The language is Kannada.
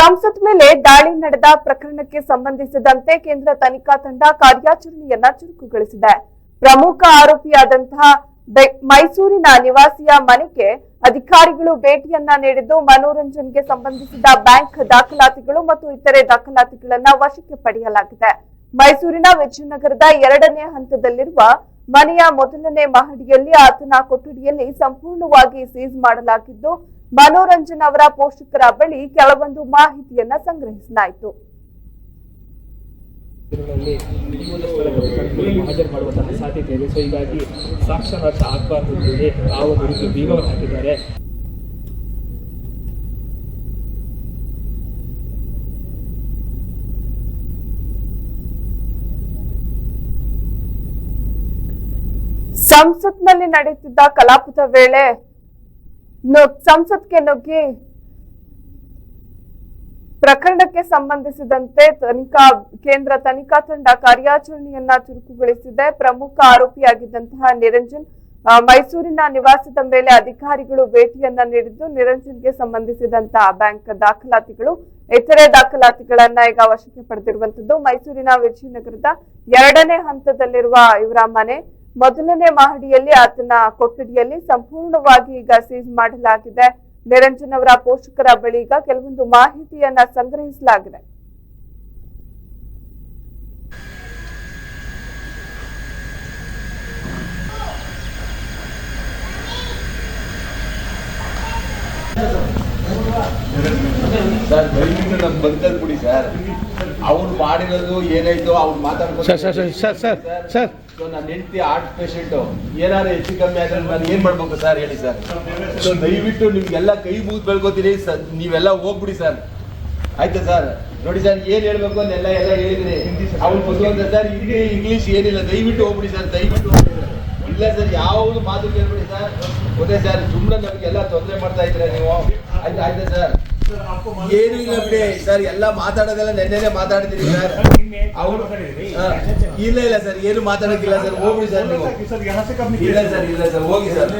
ಸಂಸತ್ ಮೇಲೆ ದಾಳಿ ನಡೆದ ಪ್ರಕರಣಕ್ಕೆ ಸಂಬಂಧಿಸಿದಂತೆ ಕೇಂದ್ರ ತನಿಖಾ ತಂಡ ಕಾರ್ಯಾಚರಣೆಯನ್ನ ಚುರುಕುಗೊಳಿಸಿದೆ. ಪ್ರಮುಖ ಆರೋಪಿಯಾದಂತಹ ಮೈಸೂರಿನ ನಿವಾಸಿಯ ಮನೆಗೆ ಅಧಿಕಾರಿಗಳು ಭೇಟಿಯನ್ನ ನೀಡಿದ್ದು ಮನೋರಂಜನ್ಗೆ ಸಂಬಂಧಿಸಿದ ಬ್ಯಾಂಕ್ ದಾಖಲಾತಿಗಳು ಮತ್ತು ಇತರೆ ದಾಖಲಾತಿಗಳನ್ನ ವಶಕ್ಕೆ ಪಡೆಯಲಾಗಿದೆ. ಮೈಸೂರಿನ ವಿಜಯನಗರದ ಎರಡನೇ ಹಂತದಲ್ಲಿರುವ ಮನೆಯ ಮೊದಲನೇ ಮಹಡಿಯಲ್ಲಿ ಆತನ ಕೊಠಡಿಯಲ್ಲಿ ಸಂಪೂರ್ಣವಾಗಿ ಸೀಸ್ ಮಾಡಲಾಗಿದ್ದು, ಮನೋರಂಜನ್ ಅವರ ಪೋಷಕರ ಬಳಿ ಕೆಲವೊಂದು ಮಾಹಿತಿಯನ್ನ ಸಂಗ್ರಹಿಸಲಾಯಿತು. ಹಾಜರು ಮಾಡುವಂತಹ ಸಾಧ್ಯತೆ ಇದೆ. ಸೊ ಹೀಗಾಗಿ ಸಾಕ್ಷಾತ್ ಆಗಬಾರ್ದು ಆ ಒಂದು ರೀತಿ ಬೀಗವನ್ನು ಹಾಕಿದ್ದಾರೆ. ಸಂಸತ್ನಲ್ಲಿ ನಡೆಯುತ್ತಿದ್ದ ಕಲಾಪದ ವೇಳೆ ಸಂಸತ್ಗೆ ನುಗ್ಗಿ ಪ್ರಕರಣಕ್ಕೆ ಸಂಬಂಧಿಸಿದಂತೆ ತನಿಖಾ, ಕೇಂದ್ರ ತನಿಖಾ ತಂಡ ಕಾರ್ಯಾಚರಣೆಯನ್ನ ಚುರುಕುಗೊಳಿಸಿದೆ. ಪ್ರಮುಖ ಆರೋಪಿಯಾಗಿದ್ದಂತಹ ನಿರಂಜನ್ ಮೈಸೂರಿನ ನಿವಾಸದ ಮೇಲೆ ಅಧಿಕಾರಿಗಳು ಭೇಟಿಯನ್ನ ನೀಡಿದ್ದು, ನಿರಂಜನ್ಗೆ ಸಂಬಂಧಿಸಿದಂತಹ ಬ್ಯಾಂಕ್ ದಾಖಲಾತಿಗಳು, ಇತರೆ ದಾಖಲಾತಿಗಳನ್ನ ಈಗ ವಶಕ್ಕೆ ಪಡೆದಿರುವಂತದ್ದು. ಮೈಸೂರಿನ ವಿಜಯನಗರದ ಎರಡನೇ ಹಂತದಲ್ಲಿರುವ ಇವರ ಮನೆ ಮೊದಲನೇ ಮಹಡಿಯಲ್ಲಿ ಆತನ ಕೊಠಡಿಯಲ್ಲಿ ಸಂಪೂರ್ಣವಾಗಿ ಈಗ ಸೀಸ್ ಮಾಡಲಾಗಿದೆ ನಿರಂಜನ್ ಅವರ ಪೋಷಕರ ಬಳಿ ಈಗ ಕೆಲವೊಂದು ಮಾಹಿತಿಯನ್ನ ಸಂಗ್ರಹಿಸಲಾಗಿದೆ ಸರ್ ಅವ್ರು ಮಾಡಿರೋದು ಏನಾಯ್ತು ಅವ್ರು ಸರ್, ಸರ್, ಸರ್, ನನ್ನ ಹೆಂಡತಿ ಹಾರ್ಟ್ ಪೇಷಂಟ್ ಏನಾರು ಹೆಚ್ಚು ಕಮ್ಮಿ ಆದ್ರೆ ಏನ್ ಮಾಡ್ಬೇಕು ಸರ್ ಹೇಳಿ ಸರ್ ಸೊ ದಯವಿಟ್ಟು ನಿಮ್ಗೆಲ್ಲ ಕೈ ಮುಗಿದು ಬೆಳ್ಕೊತೀನಿ ಸರ್ ನೀವೆಲ್ಲ ಹೋಗ್ಬಿಡಿ ಸರ್ ಆಯ್ತಾ ಸರ್ ನೋಡಿ ಸರ್ ಏನ್ ಹೇಳ್ಬೇಕು ಅಂತ ಎಲ್ಲ ಹೇಳಿದ್ರಿ ಅವ್ರು ಬುದ್ಧಿವಂತ ಸರ್ ಇಲ್ಲಿ ಇಂಗ್ಲೀಷ್ ಏನಿಲ್ಲ. ದಯವಿಟ್ಟು ಹೋಗ್ಬಿಡಿ ಸರ್ ದಯವಿಟ್ಟು ಹೋಗ್ಬಿಡಿ ಸರ್. ಇಲ್ಲ ಸರ್ ಯಾವುದು ಮಾತು ಕೇಳ್ಬಿಡಿ ಸರ್ ಗೊತ್ತೇ ಸರ್ ಸುಮ್ಮನೆ ನಮಗೆಲ್ಲ ತೊಂದರೆ ಮಾಡ್ತಾ ಇದ್ರೆ ನೀವು? ಆಯ್ತಾ ಆಯ್ತಾ ಸರ್ ಏನು ಇಲ್ಲ ಬಿಡಿ. ಸರ್ ಎಲ್ಲ ಮಾತಾಡೋದೆಲ್ಲ ನೆನ್ನೆನೆ ಮಾತಾಡ್ತೀನಿ ಸರ್. ಅವರು ಇಲ್ಲ? ಇಲ್ಲ ಸರ್ ಏನು ಮಾತಾಡೋಕ್ಕಿಲ್ಲ ಸರ್. ಹೋಗ್ಬಿಡಿ ಸರ್ ನೀವು. ಇಲ್ಲ ಸರ್ ಇಲ್ಲ ಸರ್ ಹೋಗಿ ಸರ್.